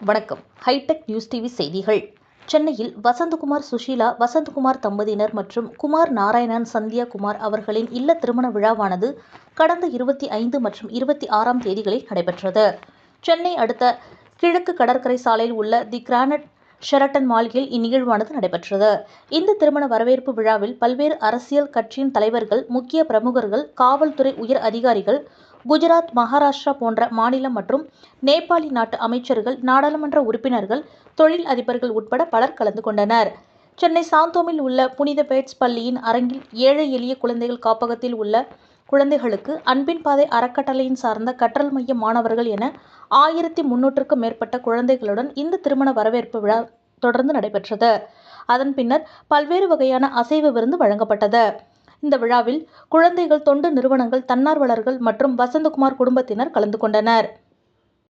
வணக்கம். Hitech news TV செய்திகள். சென்னையில் வசந்தகுமார் சுஷீலா வசந்தகுமார் தம்பதியினர் மற்றும் குமார் நாராயணன் சந்தியா குமார் அவர்களின் இல்ல திருமண விழாவானது கடந்த இருபத்தி ஐந்து மற்றும் இருபத்தி ஆறாம் தேதிகளில் நடைபெற்றது. சென்னை அடுத்த கிழக்கு கடற்கரை சாலையில் உள்ள தி கிரானட் ஷெரட்டன் மாளிகையில் இந்நிகழ்வானது நடைபெற்றது. இந்த திருமண வரவேற்பு விழாவில் பல்வேறு அரசியல் கட்சியின் தலைவர்கள் முக்கிய பிரமுகர்கள் காவல்துறை உயர் அதிகாரிகள் குஜராத் மகாராஷ்டிரா போன்ற மாநிலம் மற்றும் நேபாளி நாட்டு அமைச்சர்கள் நாடாளுமன்ற உறுப்பினர்கள் தொழில் அதிபர்கள் உட்பட பலர் கலந்து கொண்டனர். சென்னை சாந்தோமில் உள்ள புனித பேட்ஸ் பள்ளியின் அரங்கில் ஏழை எளிய குழந்தைகள் காப்பகத்தில் உள்ள குழந்தைகளுக்கு அன்பின் பாதை அறக்கட்டளையின் சார்ந்த கற்றல் மைய மாணவர்கள் என ஆயிரத்தி முன்னூற்றுக்கும் மேற்பட்ட குழந்தைகளுடன் இந்த திருமண வரவேற்பு விழா தொடர்ந்து நடைபெற்றது. அதன் பின்னர் பல்வேறு வகையான அசைவ விருந்து வழங்கப்பட்டது. இந்த விழாவில் குழந்தைகள் தொண்டு நிறுவனங்கள் தன்னார்வலர்கள் மற்றும் வசந்தகுமார் குடும்பத்தினர் கலந்து கொண்டனர்.